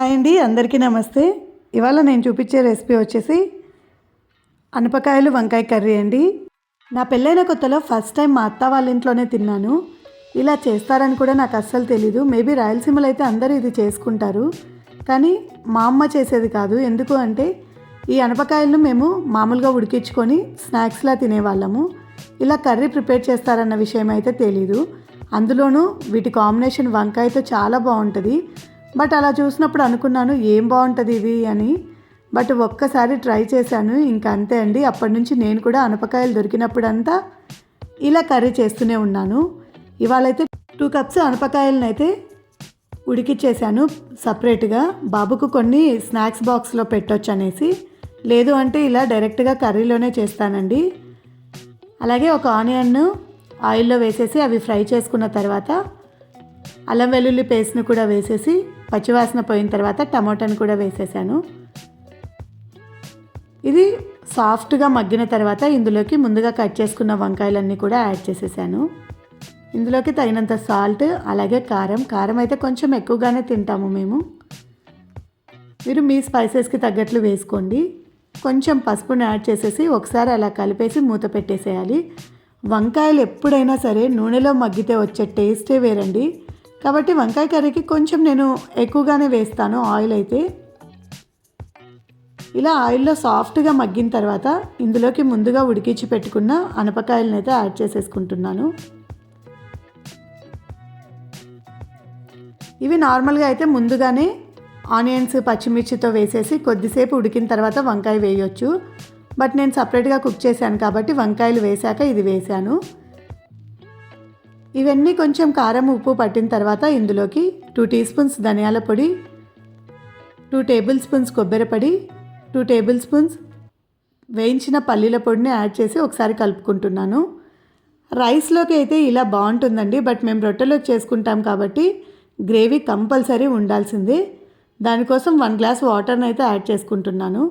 Hi అండి అందరికీ నమస్తే. ఇవాళ నేను చూపించే రెసిపీ వచ్చేసి అనపకాయలు వంకాయ కర్రీ అండి. నా పెళ్ళైన కొత్తలో ఫస్ట్ టైం మా అత్త వాళ్ళ ఇంట్లోనే తిన్నాను. ఇలా చేస్తారని కూడా నాకు అస్సలు తెలీదు. మేబీ రాయలసీమలో అయితే అందరూ ఇది చేసుకుంటారు. కానీ మా అమ్మ చేసేది కాదు. ఎందుకు అంటే ఈ అనపకాయలను మేము మామూలుగా ఉడికించుకొని స్నాక్స్లా తినేవాళ్ళము. ఇలా కర్రీ ప్రిపేర్ చేస్తారన్న విషయం అయితే తెలీదు. అందులోనూ వీటి కాంబినేషన్ వంకాయతో చాలా బాగుంటుంది. బట్ అలా చూసినప్పుడు అనుకున్నాను ఏం బాగుంటుంది ఇది? అని. బట్ ఒక్కసారి ట్రై చేశాను ఇంకా అంతే అండి. అప్పటి నుంచి నేను కూడా అనపకాయలు దొరికినప్పుడంతా ఇలా కర్రీ చేస్తూనే ఉన్నాను. ఇవాళైతే టూ కప్స్ అనపకాయలను అయితే ఉడికిచ్చేసాను సపరేట్గా. బాబుకు కొన్ని స్నాక్స్ బాక్స్లో పెట్టొచ్చు అనేసి లేదు అంటే ఇలా డైరెక్ట్గా కర్రీలోనే చేస్తానండి. అలాగే ఒక ఆనియన్ ఆయిల్లో వేసేసి అవి ఫ్రై చేసుకున్న తర్వాత అల్లం వెల్లుల్లి పేస్ట్ని కూడా వేసేసి పచ్చివాసన పోయిన తర్వాత టమాటాని కూడా వేసేసాను. ఇది సాఫ్ట్గా మగ్గిన తర్వాత ఇందులోకి ముందుగా కట్ చేసుకున్న వంకాయలన్నీ కూడా యాడ్ చేసేసాను. ఇందులోకి తగినంత సాల్ట్ అలాగే కారం. కారం అయితే కొంచెం ఎక్కువగానే తింటాము మేము. మీరు మీ స్పైసెస్కి తగ్గట్లు వేసుకోండి. కొంచెం పసుపుని యాడ్ చేసేసి ఒకసారి అలా కలిపేసి మూత పెట్టేసేయాలి. వంకాయలు ఎప్పుడైనా సరే నూనెలో మగ్గితే వచ్చే టేస్టే వేరండి. కాబట్టి వంకాయ కర్రీకి కొంచెం నేను ఎక్కువగానే వేస్తాను ఆయిల్ అయితే. ఇలా ఆయిల్లో సాఫ్ట్గా మగ్గిన తర్వాత ఇందులోకి ముందుగా ఉడికించి పెట్టుకున్న అనపకాయలను అయితే యాడ్ చేసేసుకుంటున్నాను. ఇవి నార్మల్గా అయితే ముందుగానే ఆనియన్స్ పచ్చిమిర్చితో వేసేసి కొద్దిసేపు ఉడికిన తర్వాత వంకాయ వేయొచ్చు. బట్ నేను సపరేట్గా కుక్ చేశాను కాబట్టి వంకాయలు వేశాక ఇది వేశాను ఇవన్నీ కొంచెం కారం ఉప్పు పట్టిన తర్వాత ఇందులోకి టూ టీ స్పూన్స్ ధనియాల పొడి టూ టేబుల్ స్పూన్స్ కొబ్బరి పొడి టూ టేబుల్ స్పూన్స్ వేయించిన పల్లీల పొడిని యాడ్ చేసి ఒకసారి కలుపుకుంటున్నాను. రైస్లోకి అయితే ఇలా బాగుంటుందండి బట్ మేము రొట్టెలో చేసుకుంటాం కాబట్టి గ్రేవీ కంపల్సరీ ఉండాల్సిందే. దానికోసం వన్ గ్లాస్ వాటర్ని అయితే యాడ్ చేసుకుంటున్నాను.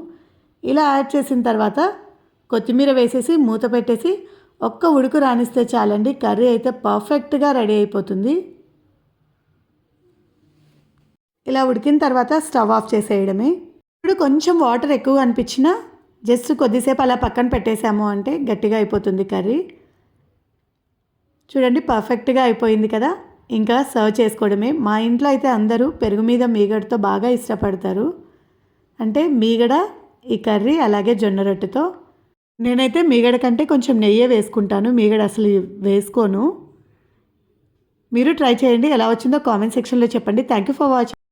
ఇలా యాడ్ చేసిన తర్వాత కొత్తిమీర వేసేసి మూత పెట్టేసి ఒక్క ఉడుకు రానిస్తే చాలండి. కర్రీ అయితే పర్ఫెక్ట్గా రెడీ అయిపోతుంది. ఇలా ఉడికిన తర్వాత స్టవ్ ఆఫ్ చేసేయడమే. ఇప్పుడు కొంచెం వాటర్ ఎక్కువ అనిపించినా జస్ట్ కొద్దిసేపు అలా పక్కన పెట్టేశాము అంటే గట్టిగా అయిపోతుంది కర్రీ. చూడండి పర్ఫెక్ట్గా అయిపోయింది కదా. ఇంకా సర్వ్ చేసుకోవడమే. మా ఇంట్లో అయితే అందరూ పెరుగు మీద మీగడతో బాగా ఇష్టపడతారు. అంటే మీగడ ఈ కర్రీ అలాగే జొన్న రొట్టెతో నేనైతే మీగడ కంటే కొంచెం నెయ్యే వేసుకుంటాను. మీగడ అసలు వేసుకోను. మీరు ట్రై చేయండి. ఎలా వచ్చిందో కామెంట్ సెక్షన్లో చెప్పండి. Thank you for watching